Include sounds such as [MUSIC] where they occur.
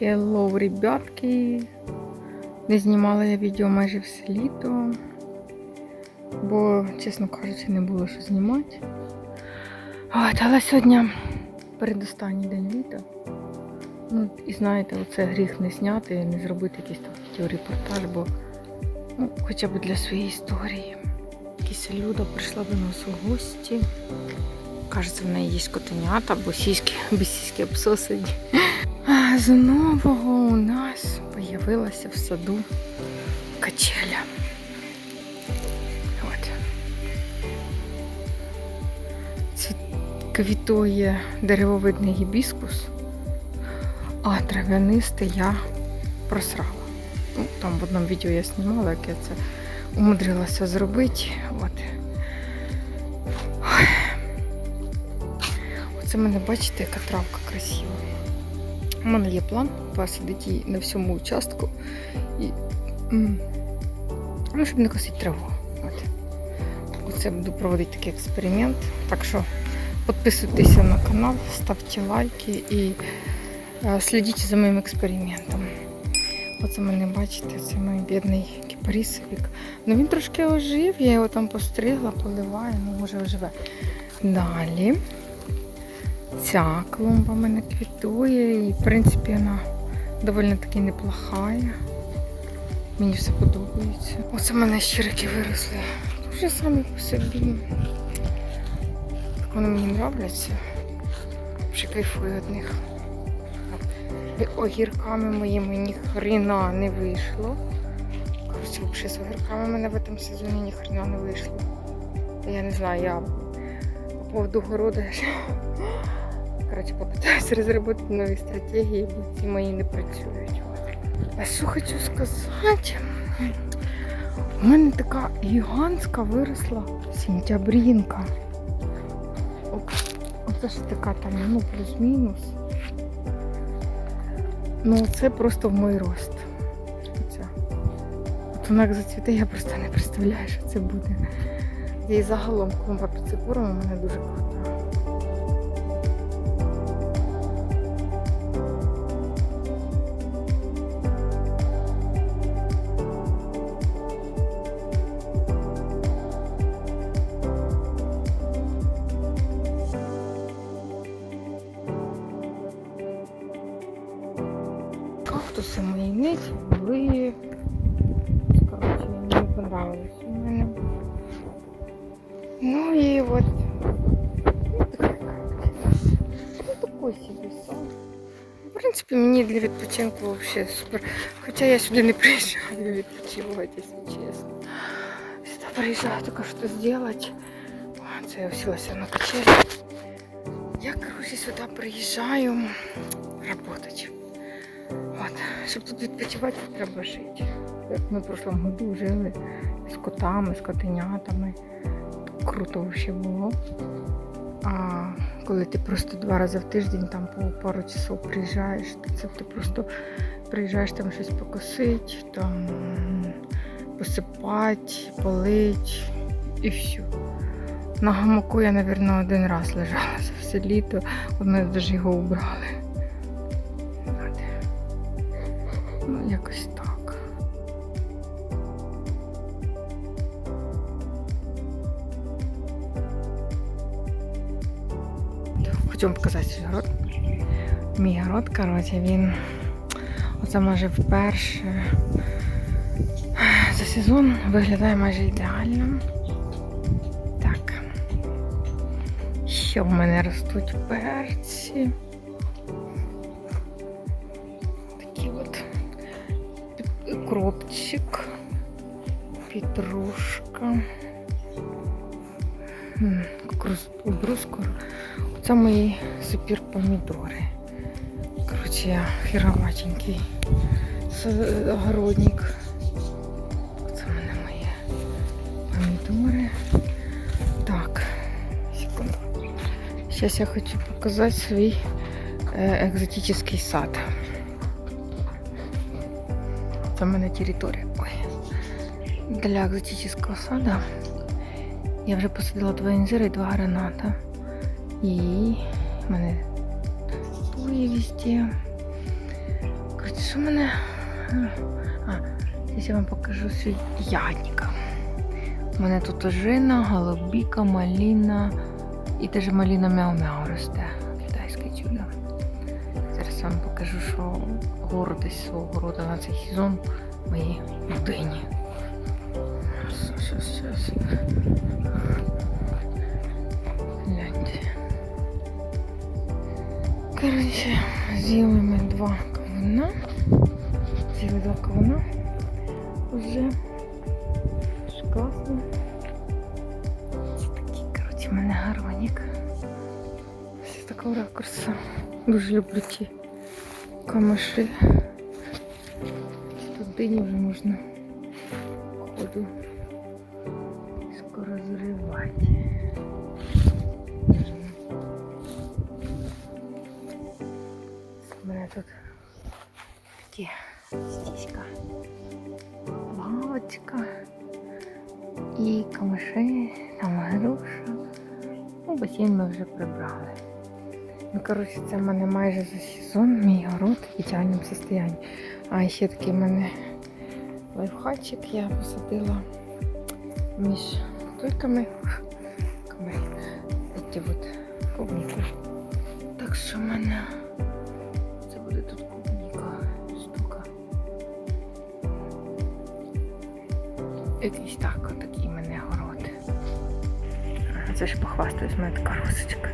Hello, ребятки! Не знімала я відео майже все літо, бо, чесно кажучи, не було що знімати. От, але сьогодні передостанній день літа. Ну, і знаєте, оце гріх не зняти, не зробити якийсь там відеорепортаж, бо ну, хоча б для своєї історії. Якась люда прийшла до нас у гості. Кажеться, в неї є котенята, бо сіськи, без сіськи обсосані. З нового у нас появилася в саду качеля. От. Це квітує деревовидний гібіскус, а трав'янисте я просрала. Ну, там в одному відео я знімала, як я це умудрилася зробити. От. Оце мене, бачите, яка травка красива. У мене є план посадити її на всьому участку і ну, щоб не косити траву. От. Оце буду проводити такий експеримент. Так що підписуйтеся на канал, ставте лайки і е, слідіть за моїм експериментом. Оце мене бачите, це мій бідний кіпарісовик. Ну він трошки ожив, я його там постригла, поливаю, ну може оживе. Далі. Ця клумба мене квітує і в принципі вона доволі таки неплохая. Мені все подобається. Оце в мене щирики виросли. Вже самі по собі. Так вони мені нравляться. Вже кайфую від них. Огірками моїми ні хрена не вийшло. Коротше, взагалі з огірками мене в цьому сезоні ні хрена не вийшло. Я не знаю, я поводу города. Коротше, попитаюся розробити нові стратегії, бо ці мої не працюють. А що хочу сказати? У мене така гігантська виросла сентябрінка. Оце ж така там, ну, плюс-мінус. Ну, це просто в мій рост. Оця. От вона як зацвіте, я просто не представляю, що це буде. І загалом клумба під цикуром мене дуже крута. Кактуси мої не були. Мені не мене. Ну і от. Ну, такой собі сон. В принципі, мені для відпочинку взагалі супер. Хоча я сюди не [LAUGHS] приїжджаю відпочивати, якщо чесно. Сюди приїжджаю тільки що зробити. Це я всілася на качелі. Я, коротше, сюди приїжджаю працювати. От, щоб тут відпочивати, треба жити. Як ми в прошлому году жили з котами, з котенятами. Круто взагалі було. А коли ти просто два рази в тиждень там по пару часов приїжджаєш, то це ти просто приїжджаєш там щось покосити, там посипати, полить і все. На гамаку я, мабуть, один раз лежала за все літо, от ми навіть його убрали. Ну, якось так. Хочу показати свій город. Мій город, коротше, він оце може вперше за сезон виглядає майже ідеально. Так. Ще в мене ростуть перці. Такі от кропчик, петрушка, брускор. Це мої супер помідори. Коротше, я хероватенький огородник. Це в мене мої помідори. Так, секунду. Зараз я хочу показати свій е, екзотичний сад. Це в мене територія. Ой. Для екзотичного сада я вже посадила два інжири і два граната. І в мене везде. що в мене. А, зараз я вам покажу свій ядник. У мене тут ожина, голубіка, маліна і теж маліна мяу-мяу росте. Китайське чудо. Зараз я вам покажу, що гордість свого города на цей сезон мої дині. Щас, щас, щас. Гляньте. Коротше, з'їли ми два кавуна. З'їли два кавуна. Уже. Класно. Це такий, коротше, в мене гаронік. З такого ракурсу. Дуже люблю ті камиші. Тут дині вже можна ходу скоро зривати. Тут такі стіська, лавочка і камиші, там груша. Ну, басейн ми вже прибрали. Ну, коротше, це в мене майже за сезон мій город в ідеальному стані. А ще такий в мене лайфхачик я посадила між туйками. Ці от клубніку. Так що в мене буде тут клубніка штука. Якийсь так, отакий мене город. Це ж похвастаюсь, в мене така росочка.